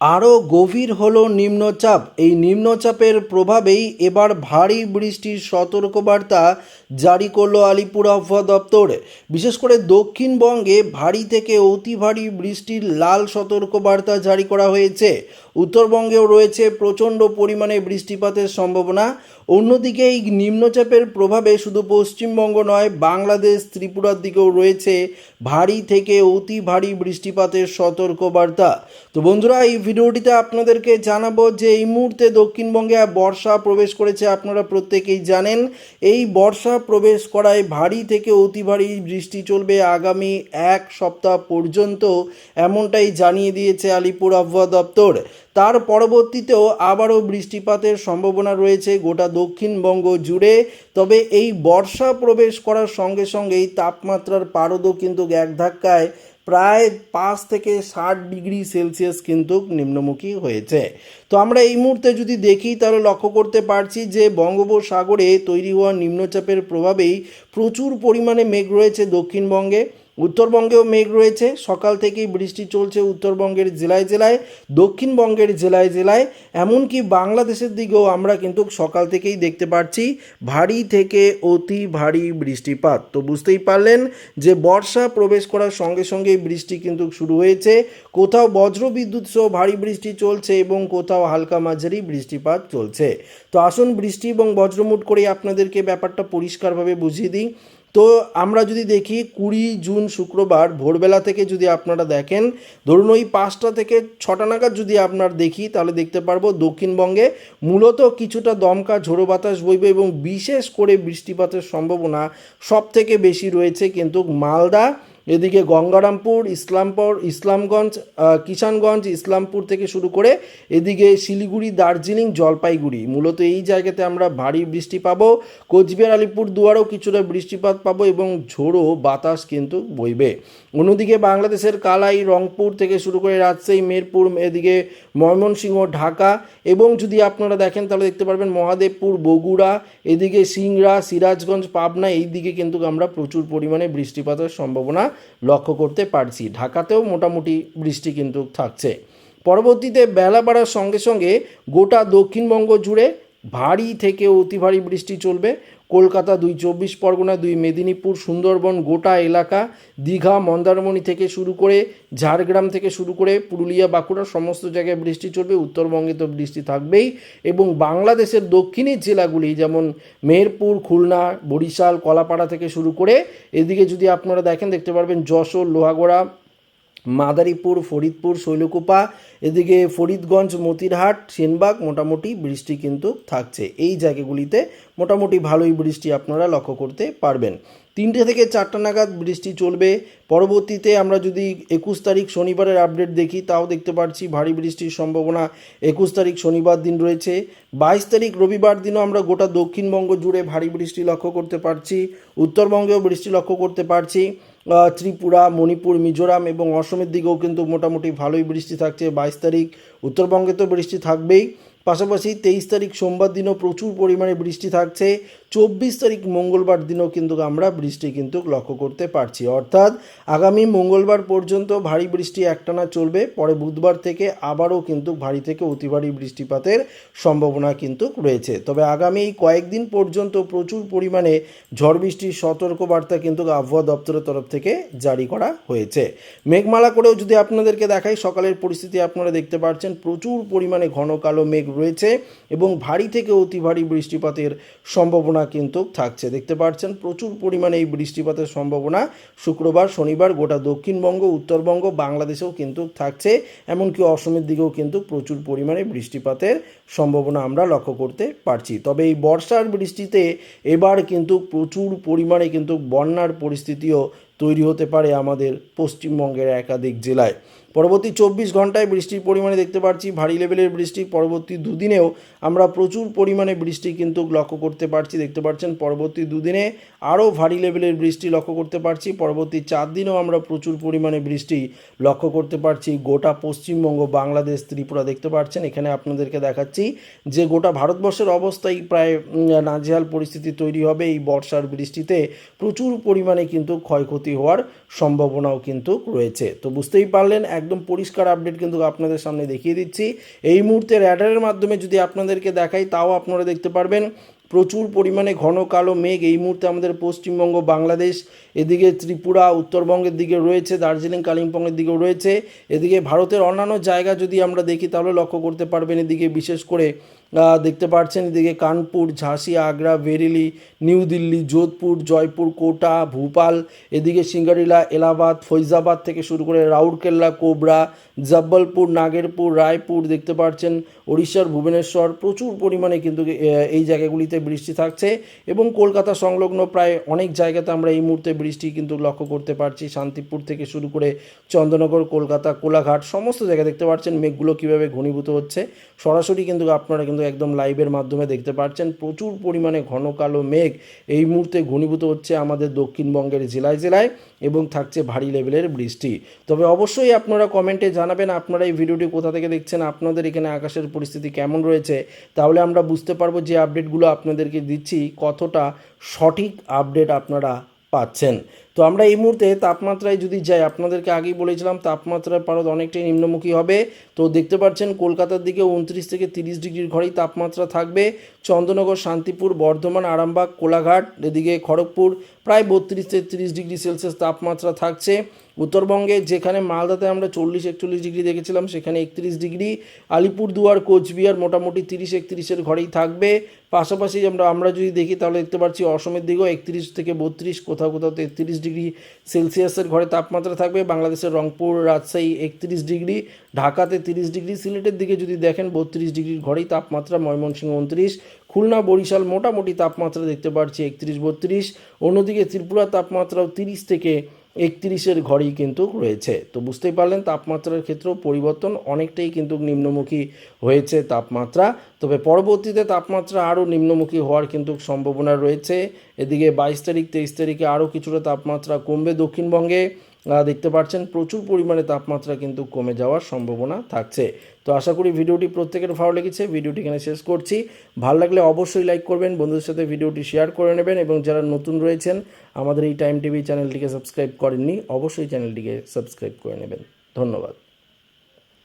আরও গভীর হলো নিম্নচাপ। এই নিম্নচাপের প্রভাবেই এবার ভারী বৃষ্টির সতর্কবার্তা জারি করল আলিপুর আবহাওয়া দপ্তর। বিশেষ করে দক্ষিণবঙ্গে ভারী থেকে অতি ভারী বৃষ্টির লাল সতর্কবার্তা জারি করা হয়েছে। উত্তরবঙ্গেও রয়েছে প্রচণ্ড পরিমাণে বৃষ্টিপাতের সম্ভাবনা। অন্যদিকে এই নিম্নচাপের প্রভাবে শুধু পশ্চিমবঙ্গ নয়, বাংলাদেশ, ত্রিপুরার দিকেও রয়েছে ভারী থেকে অতি ভারী বৃষ্টিপাতের সতর্কবার্তা। তো বন্ধুরা, এই ভিডিওটিতে আপনাদেরকে জানাব যে এই মুহূর্তে দক্ষিণবঙ্গে বর্ষা প্রবেশ করেছে, আপনারা প্রত্যেকেই জানেন। এই বর্ষা প্রবেশ করায় ভারী থেকে অতি ভারী বৃষ্টি চলবে আগামী এক সপ্তাহ পর্যন্ত, এমনটাই জানিয়ে দিয়েছে আলিপুর আবহাওয়া দপ্তর। তার পরবর্তীতেও আবারও বৃষ্টিপাতের সম্ভাবনা রয়েছে গোটা দক্ষিণবঙ্গ জুড়ে। তবে এই বর্ষা প্রবেশ করার সঙ্গে সঙ্গেই তাপমাত্রার পারদও কিন্তু এক ধাক্কায় প্রায় পাঁচ থেকে ষাট ডিগ্রি সেলসিয়াস কিন্তু নিম্নমুখী হয়েছে। তো আমরা এই মুহূর্তে যদি দেখি, তাহলে লক্ষ্য করতে পারছি যে বঙ্গোপসাগরে তৈরি হওয়া নিম্নচাপের প্রভাবেই প্রচুর পরিমাণে মেঘ রয়েছে দক্ষিণবঙ্গে। উত্তরবঙ্গেও মেঘ রয়েছে। সকাল থেকেই বৃষ্টি চলছে উত্তরবঙ্গের জেলায় জেলায়, দক্ষিণবঙ্গের জেলায় জেলায়। এমনকি বাংলাদেশের দিকেও আমরা কিন্তু সকাল থেকেই দেখতে পাচ্ছি ভারী থেকে অতি ভারী বৃষ্টিপাত। তো বুঝতেই পারলেন যে বর্ষা প্রবেশ করার সঙ্গে সঙ্গেই বৃষ্টি কিন্তু শুরু হয়েছে। কোথাও বজ্র বিদ্যুৎ সহ ভারী বৃষ্টি চলছে এবং কোথাও হালকা মাঝারি বৃষ্টিপাত চলছে। তো আসুন বৃষ্টি এবং বজ্রমুট করে আপনাদেরকে ব্যাপারটা পরিষ্কারভাবে বুঝিয়ে দিই। তো আমরা যদি দেখি কুড়ি জুন শুক্রবার ভোরবেলা থেকে যদি আপনারা দেখেন, ধরুন ওই পাঁচটা থেকে ছটা নাগাদ যদি আপনার দেখি, তাহলে দেখতে পারব দক্ষিণবঙ্গে মূলত কিছুটা দমকা ঝোড়ো বাতাস বইবে এবং বিশেষ করে বৃষ্টিপাতের সম্ভাবনা সব থেকে বেশি রয়েছে কিন্তু মালদা এদিকে গঙ্গারামপুর, ইসলামপুর, ইসলামগঞ্জ কিষানগঞ্জ, ইসলামপুর থেকে শুরু করে এদিকে শিলিগুড়ি, দার্জিলিং, জলপাইগুড়ি। মূলত এই জায়গাতে আমরা ভারী বৃষ্টি পাবো। কোচবিহার আলিপুর দুয়ারেও কিছুটা বৃষ্টিপাত পাবো এবং ঝোড়ো বাতাস কিন্তু বইবে। অন্যদিকে বাংলাদেশের কালাই, রংপুর থেকে শুরু করে রাজশাহী, মেরপুর, এদিকে ময়মনসিংহ, ঢাকা এবং যদি আপনারা দেখেন তাহলে দেখতে পারবেন মহাদেবপুর, বগুড়া, এদিকে সিংড়া, সিরাজগঞ্জ, পাবনা এই দিকে কিন্তু আমরা প্রচুর পরিমাণে বৃষ্টিপাতের সম্ভাবনা লক্ষ্য করতে পারছি। ঢাকাতেও মোটামুটি বৃষ্টি কিন্তু থাকছে। পরবর্তীতে বেলা বাড়ার সঙ্গে সঙ্গে গোটা দক্ষিণবঙ্গ জুড়ে ভারী থেকে অতি ভারী বৃষ্টি চলবে। কলকাতা দুই চব্বিশ পরগনা, দুই মেদিনীপুর, সুন্দরবন, গোটা এলাকা, দীঘা, মন্দারমণি থেকে শুরু করে ঝাড়গ্রাম থেকে শুরু করে পুরুলিয়া, বাঁকুড়া সমস্ত জায়গায় বৃষ্টি চলবে, উত্তরবঙ্গে তো বৃষ্টি থাকবেই। এবং বাংলাদেশের দক্ষিণের জেলাগুলি যেমন মেহেরপুর, খুলনা, বরিশাল, কলাপাড়া থেকে শুরু করে, এদিকে যদি আপনারা দেখেন, দেখতে পারবেন যশোর, লোহাগড়া মাদারীপুর, ফরিদপুর, শৈলকুপা, এদিকে ফরিদগঞ্জ, মতিরহাট, সেনবাগ মোটামুটি বৃষ্টি কিন্তু থাকছে। এই জায়গাগুলিতে মোটামুটি ভালোই বৃষ্টি আপনারা লক্ষ্য করতে পারবেন। তিনটে থেকে চারটা নাগাদ বৃষ্টি চলবে। পরবর্তীতে আমরা যদি একুশ তারিখ শনিবারের আপডেট দেখি, তাও দেখতে পাচ্ছি ভারী বৃষ্টির সম্ভাবনা। একুশ তারিখ শনিবার দিন রয়েছে। বাইশ তারিখ রবিবার দিনও আমরা গোটা দক্ষিণবঙ্গ জুড়ে ভারী বৃষ্টি লক্ষ্য করতে পারছি। উত্তরবঙ্গেও বৃষ্টি লক্ষ্য করতে পারছি। ত্রিপুরা, মণিপুর, মিজোরাম এবং অসমের দিকেও কিন্তু মোটামুটি ভালোই বৃষ্টি থাকছে। বাইশ তারিখ, উত্তরবঙ্গে তো বৃষ্টি থাকবেই। পাশাপাশি তেইশ তারিখ সোমবার দিনও প্রচুর পরিমাণে বৃষ্টি থাকছে। চব্বিশ তারিখ মঙ্গলবার দিনও কিন্তু আমরা বৃষ্টি কিন্তু লক্ষ্য করতে পারছি। অর্থাৎ আগামী মঙ্গলবার পর্যন্ত ভারী বৃষ্টি একটানা চলবে। পরে বুধবার থেকে আবারও কিন্তু ভারী থেকে অতি ভারী বৃষ্টিপাতের সম্ভাবনা কিন্তু রয়েছে। তবে আগামী কয়েকদিন পর্যন্ত প্রচুর পরিমাণে ঝড় বৃষ্টির সতর্কবার্তা কিন্তু আবহাওয়া দপ্তরের তরফ থেকে জারি করা হয়েছে। মেঘমালা করেও যদি আপনাদেরকে দেখাই, সকালের পরিস্থিতি আপনারা দেখতে পাচ্ছেন প্রচুর পরিমাণে ঘন কালো মেঘ রয়েছে এবং ভারী থেকে অতি ভারী বৃষ্টিপাতের সম্ভাবনা কিন্তু থাকছে। দেখতে পাচ্ছেন, প্রচুর পরিমাণে এই বৃষ্টিপাতের সম্ভাবনা শুক্রবার, শনিবার গোটা দক্ষিণবঙ্গ, উত্তরবঙ্গ, বাংলাদেশেও কিন্তু থাকছে। এমনকি অসমের দিকেও কিন্তু প্রচুর পরিমাণে বৃষ্টিপাতের সম্ভাবনা আমরা লক্ষ্য করতে পারছি। তবে এই বর্ষার বৃষ্টিতে এবার কিন্তু প্রচুর পরিমাণে কিন্তু বন্যার পরিস্থিতিও তৈরি হতে পারে আমাদের পশ্চিমবঙ্গের একাধিক জেলায়। পরবর্তী চব্বিশ ঘন্টায় বৃষ্টির পরিমাণে দেখতে পাচ্ছি ভারী লেভেলের বৃষ্টি। পরবর্তী দুদিনেও আমরা প্রচুর পরিমাণে বৃষ্টি কিন্তু লক্ষ্য করতে পারছি। দেখতে পাচ্ছেন, পরবর্তী দুদিনে আরও ভারী লেভেলের বৃষ্টি লক্ষ্য করতে পারছি। পরবর্তী চার দিনেও আমরা প্রচুর পরিমাণে বৃষ্টি লক্ষ্য করতে পারছি। গোটা পশ্চিমবঙ্গ, বাংলাদেশ, ত্রিপুরা দেখতে পাচ্ছেন। এখানে আপনাদেরকে দেখাচ্ছি যে গোটা ভারতবর্ষের অবস্থাই প্রায় নাজেহাল পরিস্থিতি তৈরি হবে। এই বর্ষার বৃষ্টিতে প্রচুর পরিমাণে কিন্তু ক্ষয়ক্ষতি হওয়ার সম্ভাবনাও কিন্তু রয়েছে। তো বুঝতেই পারলেন এক একদম পরিষ্কার আপডেট কিন্তু আপনাদের সামনে দেখিয়ে দিচ্ছি। এই মুহূর্তে র্যাডারের মাধ্যমে যদি আপনাদেরকে দেখাই, তাও আপনারা দেখতে পারবেন প্রচুর পরিমাণে ঘন কালো মেঘ। এই মুহূর্তে আমাদের পশ্চিমবঙ্গ, বাংলাদেশ, এদিকে ত্রিপুরা, উত্তরবঙ্গের দিকে রয়েছে, দার্জিলিং, কালিম্পংয়ের দিকেও রয়েছে। এদিকে ভারতের অন্যান্য জায়গা যদি আমরা দেখি, তাহলে লক্ষ্য করতে পারবেন এদিকে বিশেষ করে দেখতে পাচ্ছেন এদিকে কানপুর, ঝাঁসি, আগ্রা, বেরেলি, নিউ দিল্লি, যোধপুর, জয়পুর, কোটা, ভোপাল, এদিকে সিঙ্গারিলা, এলাহাবাদ, ফৈজাবাদ থেকে শুরু করে রাউরকেল্লা, কোবরা, জব্বলপুর, নাগেরপুর, রায়পুর দেখতে পাচ্ছেন ওড়িশার ভুবনেশ্বর, প্রচুর পরিমাণে কিন্তু এই জায়গাগুলিতে বৃষ্টি থাকছে এবং কলকাতা সংলগ্ন প্রায় অনেক জায়গাতে আমরা এই মুহূর্তে বৃষ্টি কিন্তু লক্ষ্য করতে পারছি। শান্তিপুর থেকে শুরু করে চন্দ্রনগর, কলকাতা, কোলাঘাট, সমস্ত জায়গায় দেখতে পাচ্ছেন মেঘগুলো কীভাবে ঘনীভূত হচ্ছে। সরাসরি কিন্তু আপনারা কিন্তু একদম লাইভের মাধ্যমে দেখতে পাচ্ছেন, প্রচুর পরিমাণে ঘন কালো মেঘ এই মুহূর্তে ঘনীভূত হচ্ছে আমাদের দক্ষিণবঙ্গের জেলায় জেলায় এবং থাকছে ভারী লেভেলের বৃষ্টি। তবে অবশ্যই আপনারা কমেন্টে জানাবেন, আপনারা এই ভিডিওটি কোথা থেকে দেখছেন, আপনাদের এখানে আকাশের পরিস্থিতি কেমন রয়েছে, তাহলে আমরা বুঝতে পারব যে আপডেটগুলো আপনাদেরকে দিচ্ছি, কতটা সঠিক আপডেট আপনারা পাচ্ছেন। তো আমরা এই মুহূর্তে তাপমাত্রায় যদি যাই, আপনাদেরকে আগেই বলেছিলাম তাপমাত্রার পারদ অনেকটাই নিম্নমুখী হবে। তো দেখতে পাচ্ছেন কলকাতার দিকে উনত্রিশ থেকে তিরিশ ডিগ্রির ঘরেই তাপমাত্রা থাকবে। চন্দ্রনগর, শান্তিপুর, বর্ধমান, আরামবাগ, কোলাঘাট, এদিকে খড়গপুর, প্রায় বত্রিশ থেকে তিরিশ ডিগ্রি সেলসিয়াস তাপমাত্রা থাকছে। উত্তরবঙ্গে যেখানে মালদাতে আমরা চল্লিশ একচল্লিশ ডিগ্রি দেখেছিলাম, সেখানে একত্রিশ ডিগ্রি। আলিপুরদুয়ার, কোচবিহার মোটামুটি তিরিশ একত্রিশের ঘরেই থাকবে। পাশাপাশি আমরা আমরা যদি দেখি, তাহলে দেখতে পাচ্ছি অসমের দিকেও একত্রিশ থেকে বত্রিশ, কোথাও কোথাও তেত্রিশ ডিগ্রি সেলসিয়াসের ঘরে তাপমাত্রা থাকবে। বাংলাদেশের রংপুর, রাজশাহী একত্রিশ ডিগ্রি, ঢাকাতে তিরিশ ডিগ্রি, সিলেটের দিকে যদি দেখেন বত্রিশ ডিগ্রির ঘরেই তাপমাত্রা, ময়মনসিংহ উনত্রিশ, খুলনা, বরিশাল মোটামুটি তাপমাত্রা দেখতে পাচ্ছি একত্রিশ বত্রিশ, অন্যদিকে ত্রিপুরা তাপমাত্রাও তিরিশ থেকে একত্রিশের ঘরেই কিন্তু রয়েছে। তো বুঝতেই পারলেন, তাপমাত্রার ক্ষেত্রেও পরিবর্তন অনেকটাই কিন্তু নিম্নমুখী হয়েছে তাপমাত্রা। তবে পরবর্তীতে তাপমাত্রা আরও নিম্নমুখী হওয়ার কিন্তু সম্ভাবনা রয়েছে। এদিকে বাইশ তারিখ, তেইশ তারিখে আরও কিছুটা তাপমাত্রা কমবে দক্ষিণবঙ্গে। দেখতে পাচ্ছেন, প্রচুর পরিমাণে তাপমাত্রা কিন্তু কমে যাওয়ার সম্ভাবনা থাকছে। তো আশা করি ভিডিওটি প্রত্যেকের ভালো লেগেছে। ভিডিওটি এখানে শেষ করছি। ভালো লাগলে অবশ্যই লাইক করবেন, বন্ধুদের সাথে ভিডিওটি শেয়ার করে নেবেন এবং যারা নতুন রয়েছেন, আমাদের এই টাইম টিভি চ্যানেলটিকে সাবস্ক্রাইব করেননি, অবশ্যই চ্যানেলটিকে সাবস্ক্রাইব করে নেবেন। ধন্যবাদ।